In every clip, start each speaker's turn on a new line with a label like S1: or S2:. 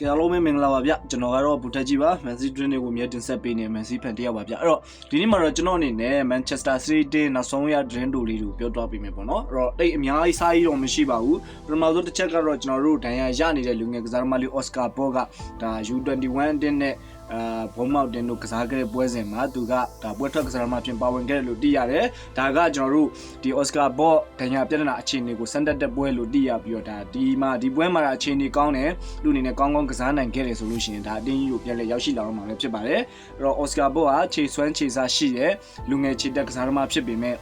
S1: ကဲအားလုံးပဲမင်္ဂလာပါဗျကျွန်တော်ကတော့ဘူတက်ကြီးပါမန်စီဒရင်းတွေကိုမြဲတင်ဆက်ပေးနေမန်စီဖန်တယောက်ပါဗျအဲ့တော့ဒီနေ့မှာတော့ကျွန်တော်အနေနဲ့မန်ချက်စတာစီးတီးနောက်ဆုံးရဒရင်းတူလေးကိုပြောသွားပေးမယ်ပေါ့နော်အဲ့တော့တိတ်အများကြီးစားရတော့မရှိပါဘူးပထမဆုံးတစ်ချက်ကတော့ကျွန်တော်တို့ဒဏ်ရာရနေတဲ့လူငယ်ကစားသမားလေးအော်စကာဘော့ကဒါ U21 အတင်းနဲ့ အာဘုံမောက်တင်တို့ကစားခဲ့တဲ့ပွဲစဉ်မှာသူကဒါပွဲထွက်ကစားသမားပြင်ပါဝင်ခဲ့တယ်လို့သိရတယ်ဒါကကျွန်တော်တို့ဒီအော်စကာဘော့ဒဏ်ရာပြဿနာအခြေအနေကိုစမ်းတက်တဲ့ပွဲလို့သိရပြီးတော့ဒါဒီမှာဒီပွဲမှာအခြေအနေကောင်းတယ်လူအနေနဲ့ကောင်းကောင်းကစားနိုင်ခဲ့တယ်ဆိုလို့ရှိရင်ဒါအတင်းကြီးကိုပြန်လဲရောက်ရှိလာတော့မှာပဲဖြစ်ပါတယ်အဲ့တော့အော်စကာဘော့ကခြေဆွမ်းခြေစားရှိတဲ့လူငယ်ခြေတက်ကစားသမားဖြစ်ပေမဲ့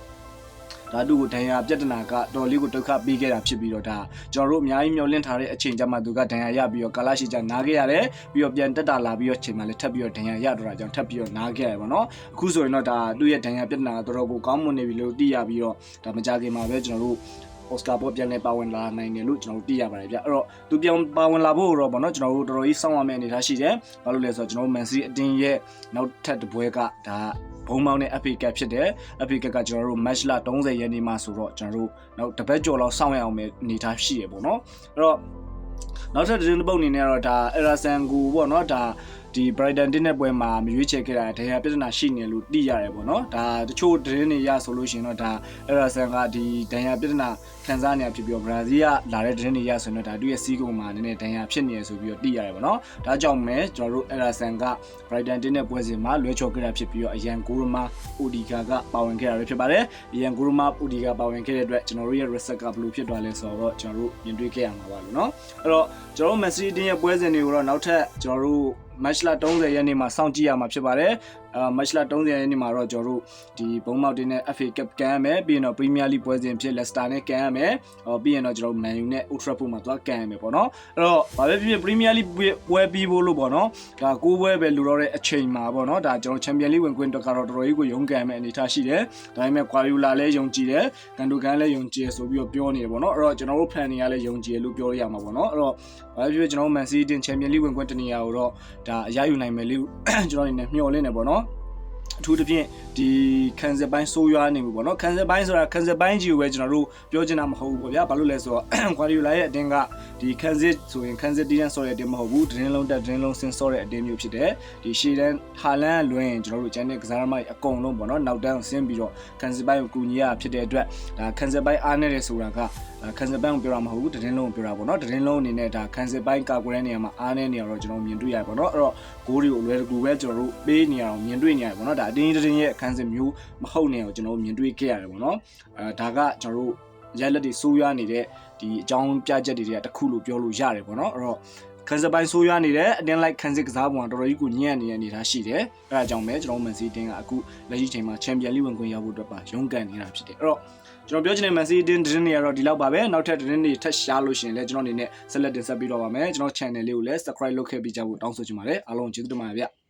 S1: ဓာတုကိုဒဏ်ရာပြဿနာကတော်လေးကိုဒုက္ခပေးခဲ့တာဖြစ်ပြီးတော့ဒါကျွန်တော်တို့အများကြီးမျှော်လင့်ထားတဲ့အချိန်ကျမှသူကဒဏ်ရာရပြီးတော့ကာလရှိကြနားခဲ့ရတယ်ပြီးတော့ပြန်တက်တာလာပြီးတော့ချိန်မှလည်းထပ်ပြီးတော့ဒဏ်ရာရတော့တာကြောင့်ထပ်ပြီးတော့နားခဲ့ရတယ်ပေါ့နော်အခုဆိုရင်တော့ဒါသူ့ရဲ့ဒဏ်ရာပြဿနာကတော်တော်ကိုကောင်းမွန်နေပြီလို့သိရပြီးတော့ဒါမကြခင်မှာပဲကျွန်တော်တို့အော်စကာဘောပြန်လဲပါဝင်လာနိုင်တယ်လို့ကျွန်တော်တို့သိရပါတယ်ဗျအဲ့တော့သူပြန်ပါဝင်လာဖို့တော့ဗောနော်ကျွန်တော်တို့တော်တော်ကြီးစောင့်ရမယ့်အနေအထားရှိတယ်ဘာလို့လဲဆိုတော့ကျွန်တော်တို့မန်စီအတင်းရဲ့နောက်ထပ်တစ်ပွဲကဒါ ဘုံမောင်းတဲ့ FA Cup ဖြစ်တယ် FA Cup ကကျွန်တော်တို့ match လ30ရက်နေ့မှဆိုတော့ကျွန်တော်တို့နောက်တစ်ပတ်ကျော်လောက်စောင့်ရအောင်မယ့်အနေအထားရှိရပေါ့နော်အဲ့တော့နောက်ထပ်သတင်းတစ်ပုဒ်အနေနဲ့ကတော့ဒါ Erasan ကိုပေါ့နော်ဒါ ဒီ Brighton တင်းတဲ့ပွဲမှာမရွေးချယ်ခဲ့တာဒဏ်ရာပြဿနာရှိနေလို့သိရတယ်ပေါ့နော်ဒါတချို့သတင်းတွေရဆိုလို့ရှိရင်တော့ဒါ Erasan ကဒီဒဏ်ရာပြဿနာခံစားနေရဖြစ်ပြီးတော့ Brazil ကလာတဲ့သတင်းတွေရဆိုရင်တော့ဒါသူ့ရဲ့စီးကုံမှာနည်းနည်းဒဏ်ရာဖြစ်နေရဆိုပြီးတော့သိရတယ်ပေါ့နော်ဒါကြောင့်မဲကျွန်တော်တို့ Erasan က Brighton တင်းတဲ့ပွဲစဉ်မှာလွဲချော်ခဲ့တာဖြစ်ပြီးတော့အရန်ကိုရမာ Odiga ကပါဝင်ခဲ့တာပဲဖြစ်ပါတယ်အရန်ကိုရမာ Odiga ပါဝင်ခဲ့တဲ့အတွက်ကျွန်တော်တို့ရဲ့ reset ကဘယ်လိုဖြစ်သွားလဲဆိုတော့ကျွန်တော်တို့မြင်တွေ့ခဲ့ရမှာပါလို့เนาะအဲ့တော့ကျွန်တော်တို့ Messi တင်းရဲ့ပွဲစဉ်တွေကိုတော့နောက်ထပ်ကျွန်တော်တို့ match လ30ရက်နေ့မှာစောင့်ကြည့်ရမှာဖြစ်ပါတယ် အာ match လ30ရက်နေ့မှာတော့ကျွန်တော်တို့ဒီဘုံမောက်တင်းနဲ့ FA Cup ကန်ရမယ်ပြီးရင်တော့ Premier League ပွဲစဉ်ဖြစ် Leicester နဲ့ကန်ရမယ်ဟောပြီးရင်တော့ကျွန်တော်တို့ Man U နဲ့ Old Trafford မှာသွားကန်ရမယ်ပေါ့နော်အဲ့တော့ဘာပဲဖြစ်ဖြစ် Premier League ပွဲပြီးဖို့လို့ပေါ့နော်ဒါကိုးပွဲပဲလူတော့တဲ့အချိန်မှာပေါ့နော်ဒါကျွန်တော် Champion League ဝင်ခွင့်တော့ကတော့တော်တော်ကြီးကိုရုန်းကန်မယ်အနေထားရှိတယ်ဒါပေမဲ့ Guardiola လည်းယုံကြည်တယ်ကန်တိုကန်လည်းယုံကြည်ဆိုပြီးတော့ပြောနေတယ်ပေါ့နော်အဲ့တော့ကျွန်တော်တို့ fan တွေကလည်းယုံကြည်လို့ပြောရမှာပေါ့နော်အဲ့တော့ဘာပဲဖြစ်ဖြစ်ကျွန်တော်တို့ Man City တင် Champion League ဝင်ခွင့်တနေရာကိုတော့ဒါအရယူနိုင်မယ်လို့ကျွန်တော်အနေနဲ့မျှော်လင့်နေပေါ့နော် အထူးသဖြင့်ဒီခံစစ်ပိုင်းဆိုးရွားနေပြီပေါ့နော်ခံစစ်ပိုင်းဆိုတာခံစစ်ပိုင်းကြီးကိုပဲကျွန်တော်တို့ပြောချင်တာမဟုတ်ဘူးပေါ့ဗျာဘာလို့လဲဆိုတော့ Guardiola ရဲ့အတင်းကဒီခံစစ်ဆိုရင်ခံစစ်တီးတန်းဆော်တဲ့အတင်းမဟုတ်ဘူးဒရင်လုံးတက်ဒရင်လုံးဆင်းဆော်တဲ့အတင်းမျိုးဖြစ်တယ်ဒီရှေ့တန်းဟာလန်လွင်ကျွန်တော်တို့ကျန်တဲ့ကစားသမားတွေအကုန်လုံးပေါ့နော်နောက်တန်းဆင်းပြီးတော့ခံစစ်ပိုင်းကိုကူညီရဖြစ်တဲ့အတွက်ဒါခံစစ်ပိုင်းအားနေတယ်ဆိုတာကခန်းစပိုင်းကိုပြောတာမဟုတ်ဘူးတရင်လုံးကိုပြောတာပေါ့နော်တရင်လုံးအနေနဲ့ဒါခန်းစပိုင်းကာကွယ်တဲ့နေရာမှာအားနေနေရတော့ကျွန်တော်မြင်တွေ့ရပါတော့အဲ့တော့ဂိုးတွေကိုလွယ်တကူပဲကျွန်တော်တို့ပေးနေရအောင်မြင်တွေ့နေရတယ်ပေါ့နော်ဒါအတင်းတရင်ရဲ့အခန်းစမျိုးမဟုတ်နေအောင်ကျွန်တော်မြင်တွေ့ခဲ့ရတယ်ပေါ့နော်အဲဒါကကျွန်တော်တို့ရက်လက်တွေစိုးရွားနေတဲ့ဒီအကြောင်းပြချက်တွေကတခုလို့ပြောလို့ရတယ်ပေါ့နော်အဲ့တော့ခန်းစပိုင်းဆိုးရွားနေတယ်အတင်းလိုက်ခန်းစစ်ကစားပုံကတော်တော်ကြီးကိုညံ့နေတဲ့အနေထားရှိတယ်အဲဒါကြောင့်ပဲကျွန်တော်မန်စီတင်းကအခုလက်ရှိချိန်မှာချန်ပီယံလိဝင်ခွင့်ရဖို့အတွက်ပါရုန်းကန်နေတာဖြစ်တယ်အဲ့တော့ကျွန်တော်ပြောချင်တဲ့ Man City တင်းတင်းတွေကတော့ဒီလောက်ပါပဲနောက်ထပ်တင်းတွေထပ်ရှားလို့ရှိရင်လည်းကျွန်တော်အနေနဲ့ဆက်လက်တင်ဆက်ပြီးတော့ပါမယ်ကျွန်တော် channel လေးကိုလည်း subscribe လုပ်ခဲ့ပြီးကြဖို့တောင်းဆိုချင်ပါတယ်အားလုံးကျေးဇူးတင်ပါတယ်ဗျ